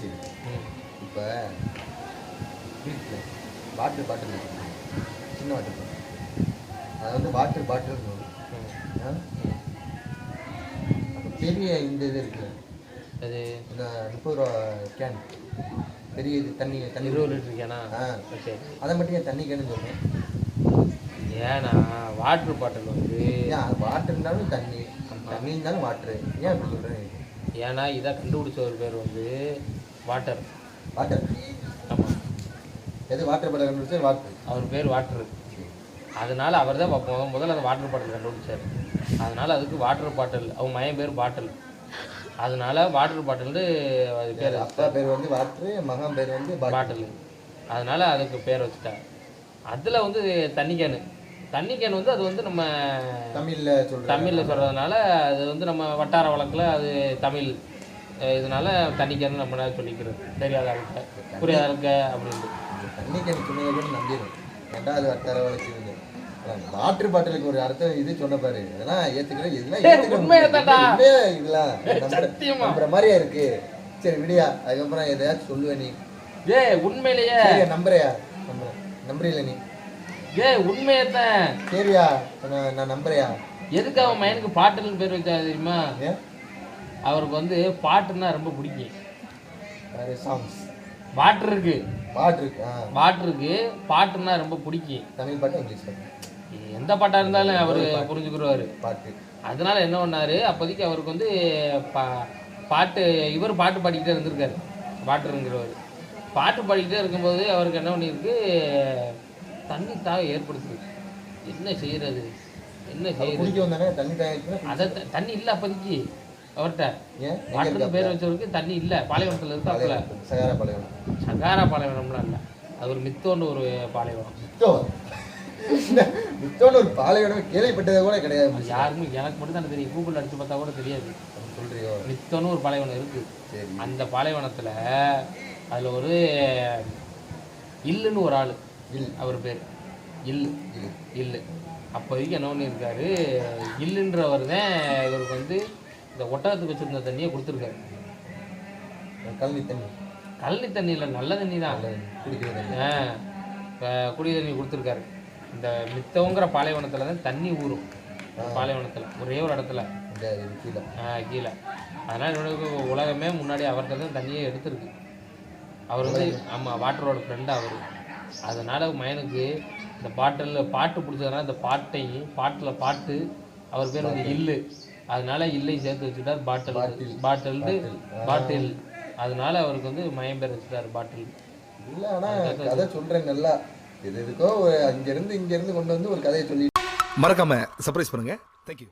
சரி இப்போ வீட்டில் வாட்டர் பாட்டில் இருக்கும் சின்ன வாட்டர் பாட்டில். அது வந்து வாட்டர் பாட்டில் அப்போ பெரிய இந்த இது இருக்குது அது இந்த முப்பது ரூபா கேன் பெரிய இது தண்ணி தண்ணி இருபது லிட்டர் கேனா ஆ. ஓகே அதை மட்டும் ஏன் தண்ணி கேனு சொல்லுவேன் ஏன்னா வாட்ரு பாட்டில் வந்து ஏன் வாட்டர் இருந்தாலும் தண்ணி. தண்ணி இருந்தாலும் வாட்ரு ஏன் அப்படி சொல்கிறேன் ஏன்னா இதை கண்டுபிடிச்ச ஒரு பேர் வந்து வாட்டர் வாட்டர் ஆமாம் எது வாட்டர் பாட்டில் கண்டுபிடிச்சா வாட்டர் அவர் பேர் வாட்டர் அதனால அவர் தான் முதல் முதல்ல அந்த வாட்டர் பாட்டில் கண்டுபிடிச்சார். அதனால அதுக்கு வாட்டர் பாட்டில் அவங்க மயன் பேர் பாட்டில். அதனால வாட்டர் பாட்டில்னு அது பேர் அப்பா பேர் வந்து வாட்டர் மகன் பேர் வந்து பாட்டில் பாட்டில் அதனால அதுக்கு பேர் வச்சுட்டாங்க அதில் வந்து தண்ணி கேனு. தண்ணி கேன் வந்து அது வந்து நம்ம தமிழில் சொல்கிறேன் தமிழில் சொல்கிறதுனால அது வந்து நம்ம வட்டார வழக்கில் அது தமிழ். இதனால தண்ணி கேன் நம்ம சொல்லிக்கிறது தெரியாத ஆளுக்க புரியாத ஆளுக்க அப்படின்ட்டு. தண்ணி கேன் சொன்னதை கூட நம்பிடும் அது வட்டார வளர்ச்சி வாட்டர் பாட்டிலுக்கு ஒரு அர்த்தம் இது சொன்ன பாரு. இதெல்லாம் ஏத்துக்கிறேன் இதெல்லாம் உண்மையா. உண்மையா நம்புற- மாதிரியா இருக்கு. சரி விடியா. அதுக்கப்புறம் எதையாச்சும் சொல்லுவ நீ. ஏய் உண்மையிலேயே. நம்புறியா? நம்புறேன். நம்புறீல நீ. ஏய் உண்மையத்தான் சரியா நான் நம்புறியா? எதுக்கு அவன் மயனுக்கு பாட்டுன்னு பேர் வச்சா தெரியுமா? ஏன்? அவருக்கு வந்து பாட்டுன்னா ரொம்ப பிடிக்கும். வேறு சாங்ஸ் வாட்டர் இருக்கு பாட்டு இருக்கு ஆ. வாட்டருக்கு பாட்டுன்னா ரொம்ப பிடிக்கும். தமிழ் பாட்டு இங்கிலீஷ் பாட்டு. எந்த பாட்டா இருந்தாலும் அவரு புரிஞ்சுக்கிடுவாரு. பாட்டு. அதனால என்ன பண்ணாரு அப்போதைக்கு அவருக்கு வந்து பா பாட்டு இவர் பாட்டு பாடிக்கிட்டே இருந்திருக்காரு. பாட்டுங்கிறவர் பாட்டு பாடிக்கிட்டே இருக்கும்போது அவருக்கு என்ன பண்ணியிருக்கு தண்ணி தாக ஏற்படுத்துது. என்ன செய்யறது? என்ன செய்யறது? அதை தண்ணி இல்லை அப்போதைக்கு. அவர்கிட்ட. இருக்கா பேர் வச்சவருக்கு தண்ணி இல்லை. பாலைவனத்தில் இருக்காப்புல சகாரா பாளையம் சகாரா பாலைவனம்லாம் இல்லை. அது ஒரு மித்தோன்னு ஒரு பாலைவனம். மித்தோ மித்தோன்னு ஒரு பாலைவனம் கேள்விப்பட்டதே கூட கிடையாது. யாருமே எனக்கு மட்டும் தான் தெரியும். கூகுள் அடிச்சு பார்த்தா கூட தெரியாது. சொல்றியோ? மித்தோன்னு ஒரு பாலைவனம் இருக்கு. சரி. அந்த பாலைவனத்துல அதுல ஒரு இல்லுன்னு ஒரு ஆள். இல். அவர் பேர். இல்லு இல். இல்லு அப்போதைக்கு என்ன பண்ணியிருக்காரு? இல்லுன்றவர் தான் இவருக்கு வந்து இந்த ஒட்டகத்துக்கு வச்சிருந்த தண்ணியை கொடுத்துருக்காரு. கல்வி தண்ணி. கழனி தண்ணியில் நல்ல தண்ணி தான். குடிக்கிற தண்ணி. குடி தண்ணி கொடுத்துருக்காரு. இந்த மித்தவங்கிற பாலைவனத்துல தான் தண்ணி ஊறும். பாலைவனத்துல ஒரே ஒரு இடத்துல. கீழே. ஆ, கீழே. அதனால் இவனுக்கு உலகமே முன்னாடி அவர்கிட்ட தான் தண்ணியே எடுத்திருக்கு. அவர் வந்து ஆமாம் வாட்டரோட ஃப்ரெண்டு அவர். அதனால மயனுக்கு இந்த பாட்டிலில் பாட்டு பிடிச்சதுனால இந்த பாட்டை பாட்டில் பாட்டு அவர் பேர் வந்து இல்லு. அதனால இல்லையும் சேர்த்து வச்சுட்டார் பாட்டில். பாட்டில். பாட்டில். அதனால அவருக்கு வந்து மயம் பேர் வச்சுட்டார் பாட்டில். இல்ல ஆனா கதை சொல்றேன் நல்லா எது எதுக்கோ ஒரு அங்க இருந்து இங்க இருந்து கொண்டு வந்து ஒரு கதையை சொல்லி மறக்காம சர்ப்ரைஸ் பண்ணுங்க. தேங்க்யூ